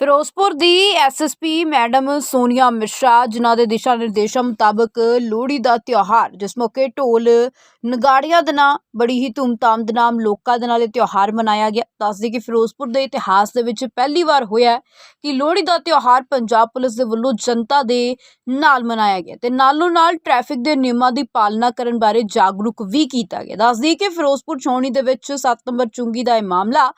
ਫਿਰੋਜ਼ਪੁਰ ਦੀ SSP madam Sonia Mishra, ਜਿਨ੍ਹਾਂ ਦੇ ਦਿਸ਼ਾ ਨਿਰਦੇਸ਼ਾਂ ਮੁਤਾਬਕ ਲੋਹੜੀ ਦਾ ਤਿਉਹਾਰ, ਜਿਸ ਮੌਕੇ ਢੋਲ ਨਗਾੜਿਆਂ ਦੇ ਨਾਲ ਬੜੀ ਹੀ ਧੂਮਧਾਮ ਦੇ ਨਾਲ ਲੋਕਾਂ ਦੇ ਨਾਲ ਇਹ ਤਿਉਹਾਰ ਮਨਾਇਆ ਗਿਆ। ਦੱਸਦੇ ਕਿ ਫਿਰੋਜ਼ਪੁਰ ਦੇ ਇਤਿਹਾਸ ਦੇ ਵਿੱਚ ਪਹਿਲੀ ਵਾਰ ਹੋਇਆ ਕਿ ਲੋਹੜੀ ਦਾ ਤਿਉਹਾਰ ਪੰਜਾਬ ਪੁਲਿਸ ਦੇ ਵੱਲੋਂ ਜਨਤਾ ਦੇ ਨਾਲ ਮਨਾਇਆ ਗਿਆ ਤੇ ਨਾਲੋਂ ਨਾਲ ਟ੍ਰੈਫਿਕ ਦੇ ਨਿਯਮਾਂ ਦੀ ਪਾਲਣਾ ਕਰਨ ਬਾਰੇ ਜਾਗਰੂਕ ਵੀ ਕੀਤਾ ਗਿਆ। ਦੱਸਦੀ ਕਿ ਫਿਰੋਜ਼ਪੁਰ ਛਾਉਣੀ ਦੇ ਵਿੱਚ 7 ਨੰਬਰ ਚੁੰਗੀ ਦਾ ਇਹ ਮਾਮਲਾ,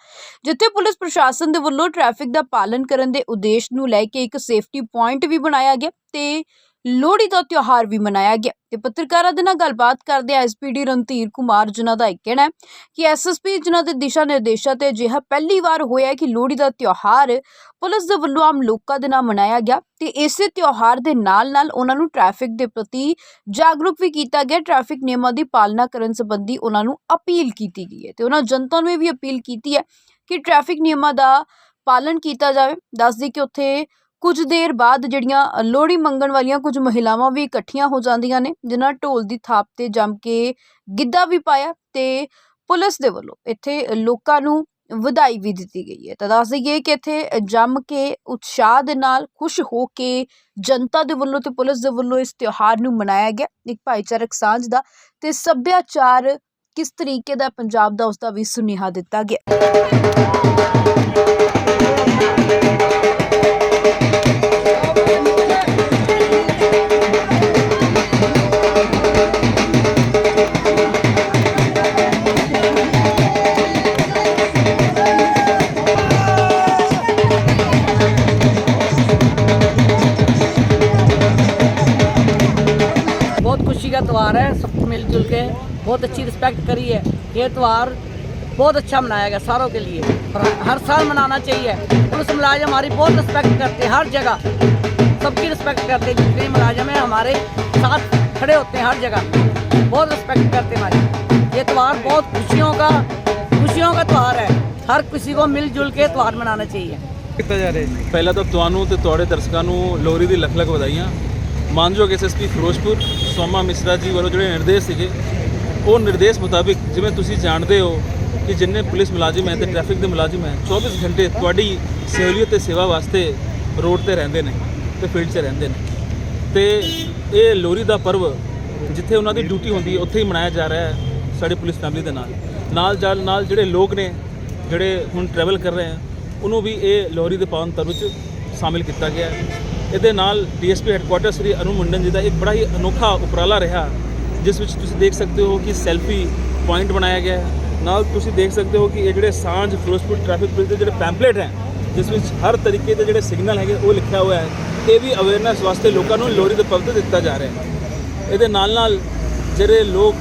ਜਿੱਥੇ ਪੁਲਿਸ ਪ੍ਰਸ਼ਾਸਨ ਦੇ ਵੱਲੋਂ ਟ੍ਰੈਫਿਕ ਦਾ ਪਾਲਣ ਕਰਨ ਦੇ ਉਦੇਸ਼ ਨੂੰ ਲੈ ਕੇ ਇੱਕ ਸੇਫਟੀ ਪੁਆਇੰਟ ਵੀ ਬਣਾਇਆ ਗਿਆ ਤੇ ਲੋਹੜੀ ਦਾ ਤਿਉਹਾਰ ਵੀ ਮਨਾਇਆ ਗਿਆ। ਤੇ ਪੱਤਰਕਾਰਾਂ ਦੇ ਨਾਲ ਗੱਲਬਾਤ ਕਰਦੇ ਐਸਪੀਡੀ ਰਣਧੀਰ ਕੁਮਾਰ, ਜਿਨ੍ਹਾਂ ਦਾ ਇਹ ਕਹਿਣਾ ਹੈ ਕਿ ਐਸਐਸਪੀ ਜਿਨ੍ਹਾਂ ਦੇ ਦਿਸ਼ਾ ਨਿਰਦੇਸ਼ਾਂ ਤੇ ਅਜਿਹਾ ਪਹਿਲੀ ਵਾਰ ਹੋਇਆ ਕਿ ਲੋਹੜੀ ਦਾ ਤਿਉਹਾਰ ਪੁਲਿਸ ਦੇ ਵੱਲੋਂ ਆਮ ਲੋਕਾਂ ਦੇ ਨਾਲ ਮਨਾਇਆ ਗਿਆ ਤੇ ਇਸੇ ਤਿਉਹਾਰ ਦੇ ਨਾਲ-ਨਾਲ ਉਹਨਾਂ ਨੂੰ ਟ੍ਰੈਫਿਕ ਦੇ ਪ੍ਰਤੀ ਜਾਗਰੂਕ ਵੀ ਕੀਤਾ ਗਿਆ। ਟ੍ਰੈਫਿਕ ਨਿਯਮਾਂ ਦੀ ਪਾਲਣਾ ਕਰਨ ਸੰਬੰਧੀ ਉਹਨਾਂ ਨੂੰ ਅਪੀਲ ਕੀਤੀ ਗਈ ਹੈ ਤੇ ਉਹਨਾਂ ਜਨਤਾ ਨੂੰ ਇਹ ਵੀ ਅਪੀਲ ਕੀਤੀ ਹੈ ਕਿ ਟ੍ਰੈਫਿਕ ਨਿਯਮਾਂ ਦਾ ਪਾਲਣ ਕੀਤਾ ਜਾਵੇ। ਦੱਸਦੀ ਕਿ ਉੱਥੇ ਕੁਝ ਦੇਰ ਬਾਅਦ ਜਿਹੜੀਆਂ ਲੋਹੜੀ ਮੰਗਣ ਵਾਲੀਆਂ ਕੁਝ ਮਹਿਲਾਵਾਂ ਵੀ ਇਕੱਠੀਆਂ ਹੋ ਜਾਂਦੀਆਂ ਨੇ, ਜਿਨ੍ਹਾਂ ਢੋਲ ਦੀ ਥਾਪ ਤੇ ਜੰਮ ਕੇ ਗਿੱਧਾ ਵੀ ਪਾਇਆ ਤੇ ਪੁਲਿਸ ਦੇ ਵੱਲੋਂ ਇੱਥੇ ਲੋਕਾਂ ਨੂੰ ਵਧਾਈ ਵੀ ਦਿੱਤੀ ਗਈ ਹੈ। ਤਾਂ ਦੱਸ ਦਈਏ ਕਿ ਇੱਥੇ ਜੰਮ ਕੇ ਉਤਸ਼ਾਹ ਦੇ ਨਾਲ ਖੁਸ਼ ਹੋ ਕੇ ਜਨਤਾ ਦੇ ਵੱਲੋਂ ਤੇ ਪੁਲਿਸ ਦੇ ਵੱਲੋਂ ਇਸ ਤਿਉਹਾਰ ਨੂੰ ਮਨਾਇਆ ਗਿਆ। ਇੱਕ ਭਾਈਚਾਰਕ ਸਾਂਝ ਦਾ ਤੇ ਸੱਭਿਆਚਾਰ ਕਿਸ ਤਰੀਕੇ ਦਾ ਪੰਜਾਬ ਦਾ, ਉਸ ਦਾ ਵੀ ਸੁਨੇਹਾ ਦਿੱਤਾ ਗਿਆ। का त्यौहार है सबको मिलजुल के बहुत अच्छी रिस्पेक्ट करी है ये त्यौहार बहुत अच्छा मनाया गया सारों के लिए और हर साल मनाना चाहिए पुलिस मुलाजिम हमारी बहुत रिस्पेक्ट करते हैं हर जगह सबकी रिस्पेक्ट करते हैं जितने मुलाजिम हैं हमारे साथ खड़े होते हैं हर जगह बहुत रिस्पेक्ट करते हैं हमारी ये त्यौहार बहुत खुशियों का खुशियों का त्यौहार है हर किसी को मिलजुल के त्यौहार मनाना चाहिए ਕੀਤਾ ਜਾ ਰਿਹਾ ਹੈ ਪਹਿਲਾਂ ਤਾਂ ਤੁਹਾਨੂੰ ਤੇ ਤੁਹਾਡੇ ਦਰਸ਼ਕਾਂ ਨੂੰ ਲੋਹੜੀ ਦੀ ਲੱਖ ਲੱਖ ਵਧਾਈਆਂ ਮਾਨਯੋਗ ਐਸਐਸਪੀ ਫਿਰੋਜ਼ਪੁਰ, ਸੋਮਾ ਮਿਸਰਾ ਜੀ ਵੱਲੋਂ ਜਿਹੜੇ ਨਿਰਦੇਸ਼ ਸੀਗੇ, ਉਹ ਨਿਰਦੇਸ਼ ਮੁਤਾਬਿਕ ਜਿਵੇਂ ਤੁਸੀਂ ਜਾਣਦੇ ਹੋ ਕਿ ਜਿੰਨੇ ਪੁਲਿਸ ਮੁਲਾਜ਼ਮ ਹੈ ਤੇ ਟ੍ਰੈਫਿਕ ਦੇ ਮੁਲਾਜ਼ਮ ਹੈ 24 ਘੰਟੇ ਤੁਹਾਡੀ ਸਹੂਲੀਅਤ ਤੇ ਸੇਵਾ ਵਾਸਤੇ ਰੋਡ ਤੇ ਰਹਿੰਦੇ ਨੇ ਤੇ ਫੀਲਡ 'ਚ ਰਹਿੰਦੇ ਨੇ। ਤੇ ਇਹ ਲੋਹੜੀ ਦਾ ਪਰਵ ਜਿੱਥੇ ਉਹਨਾਂ ਦੀ ਡਿਊਟੀ ਹੁੰਦੀ ਹੈ, ਉੱਥੇ ਹੀ ਮਨਾਇਆ ਜਾ ਰਿਹਾ ਹੈ ਸਾਡੀ ਪੁਲਿਸ ਫੈਮਿਲੀ ਦੇ ਨਾਲ। ਨਾਲ ਜਾਲ, ਨਾਲ ਜਿਹੜੇ ਲੋਕ ਨੇ, ਜਿਹੜੇ ਹੁਣ ਟਰੈਵਲ ਕਰ ਰਹੇ ਹੈ, ਉਹਨੂੰ ਵੀ ਇਹ ਲੋਹੜੀ ਦੇ ਪਾਵਨ ਪਰਵ ਵਿੱਚ ਸ਼ਾਮਿਲ ਕੀਤਾ ਗਿਆ ਹੈ। ਇਹਦੇ ਨਾਲ ਡੀਐਸਪੀ ਹੈੱਡਕੁਆਟਰ ਸ੍ਰੀ ਅਨੂ ਮੁੰਡਨ ਜੀ ਦਾ ਇੱਕ ਬੜਾ ਹੀ ਅਨੋਖਾ ਉਪਰਾਲਾ ਰਿਹਾ, ਜਿਸ ਵਿੱਚ ਤੁਸੀਂ ਦੇਖ ਸਕਦੇ ਹੋ ਕਿ ਸੈਲਫੀ ਪੁਆਇੰਟ ਬਣਾਇਆ ਗਿਆ ਹੈ। ਨਾਲ ਤੁਸੀਂ ਦੇਖ ਸਕਦੇ ਹੋ ਕਿ ਇਹ ਜਿਹੜੇ ਸਾਂਝ ਫਿਰੋਜ਼ਪੁਰ ਟ੍ਰੈਫਿਕ ਪੁਲਿਸ ਦੇ ਜਿਹੜੇ ਪੈਂਪਲੇਟ ਹੈ, ਜਿਸ ਵਿੱਚ ਹਰ ਤਰੀਕੇ ਦੇ ਜਿਹੜੇ ਸਿਗਨਲ ਹੈਗੇ ਉਹ ਲਿਖਿਆ ਹੋਇਆ ਹੈ, ਇਹ ਵੀ ਅਵੇਅਰਨੈਸ ਵਾਸਤੇ ਲੋਕਾਂ ਨੂੰ ਲੋਹੜੀ ਦੇ ਪਰਵ ਦਿੱਤਾ ਜਾ ਰਿਹਾ ਹੈ। ਇਹਦੇ ਨਾਲ ਨਾਲ ਜਿਹੜੇ ਲੋਕ,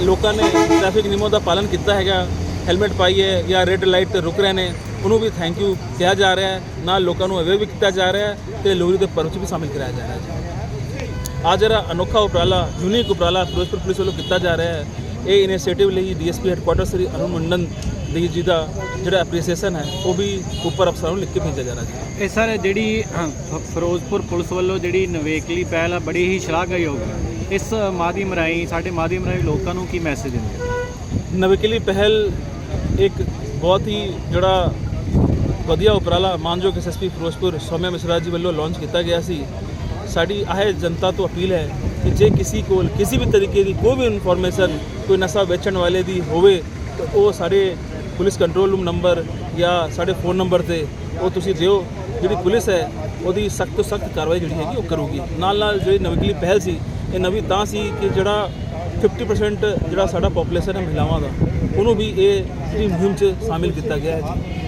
ਲੋਕਾਂ ਨੇ ਟ੍ਰੈਫਿਕ ਨਿਯਮਾਂ ਦਾ ਪਾਲਨ ਕੀਤਾ ਹੈਗਾ ਹੈਲਮਟ ਪਾਈ ਹੈ ਜਾਂ ਰੈੱਡ ਲਾਈਟ ਤੇ ਰੁਕ ਰਹੇ ਨੇ ਉਹਨੂੰ ਵੀ ਥੈਂਕ ਯੂ ਕਿਹਾ ਜਾ ਰਿਹਾ ਹੈ ਨਾਲ ਲੋਕਾਂ ਨੂੰ ਅਵੇਅਰ ਵੀ ਕੀਤਾ ਜਾ ਰਿਹਾ ਹੈ ਤੇ ਲੋਹੜੀ ਦੇ ਪਰਵ 'ਚ ਵੀ ਸ਼ਾਮਿਲ ਕਰਾਇਆ ਜਾ ਰਿਹਾ ਹੈ ਆ ਜਿਹੜਾ ਅਨੋਖਾ ਉਪਰਾਲਾ ਯੂਨੀਕ ਉਪਰਾਲਾ ਫਿਰੋਜ਼ਪੁਰ ਪੁਲਿਸ ਵੱਲੋਂ ਕੀਤਾ ਜਾ ਰਿਹਾ ਹੈ ਇਹ ਇਨੀਸ਼ੀਏਟਿਵ ਲਈ ਡੀਐਸਪੀ ਹੈੱਡਕੁਆਟਰ ਸ੍ਰੀ ਅਰੁਣ ਮੰਡਨ ਦੀ ਜੀ ਦਾ ਜਿਹੜਾ ਐਪਰੀਸੀਏਸ਼ਨ ਹੈ ਉਹ ਵੀ ਉੱਪਰ ਅਫਸਰਾਂ ਨੂੰ ਲਿਖ ਕੇ ਭੇਜਿਆ ਜਾ ਰਿਹਾ ਹੈ ਇਹ ਸਰ ਜਿਹੜੀ ਫਿਰੋਜ਼ਪੁਰ ਪੁਲਿਸ ਵੱਲੋਂ ਜਿਹੜੀ ਨਵੇਕਲੀ ਪਹਿਲ ਆ ਬੜੀ ਹੀ ਸ਼ਲਾਘਾਯੋਗ ਹੈ ਇਸ ਮਾਧਿਅਮ ਰਾਹੀਂ ਸਾਡੇ ਮਾਧਿਅਮ ਰਾਹੀਂ ਲੋਕਾਂ ਨੂੰ ਕੀ ਮੈਸੇਜ ਦਿੰਦੇ? ਨਵੇਕਲੀ ਪਹਿਲ ਇੱਕ ਬਹੁਤ ਹੀ ਜਿਹੜਾ ਵਧੀਆ ਉਪਰਾਲਾ ਮਾਨਯੋਗ ਐਸਐਸਪੀ ਫਿਰੋਜ਼ਪੁਰ ਸੋਮਿਆ ਮਿਸਰਾ ਜੀ ਵੱਲੋਂ ਲਾਂਚ ਕੀਤਾ ਗਿਆ ਸੀ। ਸਾਡੀ ਆਹ ਜਨਤਾ ਤੋਂ ਅਪੀਲ ਹੈ ਕਿ ਜੇ ਕਿਸੇ ਕੋਲ ਕਿਸੇ ਵੀ ਤਰੀਕੇ ਦੀ ਕੋਈ ਵੀ ਇਨਫੋਰਮੇਸ਼ਨ ਕੋਈ ਨਸ਼ਾ ਵੇਚਣ ਵਾਲੇ ਦੀ ਹੋਵੇ, ਤਾਂ ਉਹ ਸਾਡੇ ਪੁਲਿਸ ਕੰਟਰੋਲ ਰੂਮ ਨੰਬਰ ਜਾਂ ਸਾਡੇ ਫੋਨ ਨੰਬਰ ਤੇ ਉਹ ਤੁਸੀਂ ਦਿਓ। ਜਿਹੜੀ ਪੁਲਿਸ ਹੈ, ਉਹਦੀ ਸਖਤ ਤੋਂ ਸਖਤ ਕਾਰਵਾਈ ਜਿਹੜੀ ਹੈਗੀ, ਉਹ ਕਰੂਗੀ। ਨਾਲ ਨਾਲ ਜਿਹੜੀ ਨਵੀਂ ਪਹਿਲ ਸੀ, ਇਹ ਨਵੀਂ ਤਾਂ ਸੀ ਕਿ ਜਿਹੜਾ 50% ਜਿਹੜਾ ਸਾਡਾ ਪੋਪੂਲੇਸ਼ਨ ਹੈ ਮਹਿਲਾਵਾਂ ਦਾ, ਉਹਨੂੰ ਵੀ ਇਹ ਮੁਹਿੰਮ 'ਚ ਸ਼ਾਮਿਲ ਕੀਤਾ ਗਿਆ ਹੈ ਜੀ।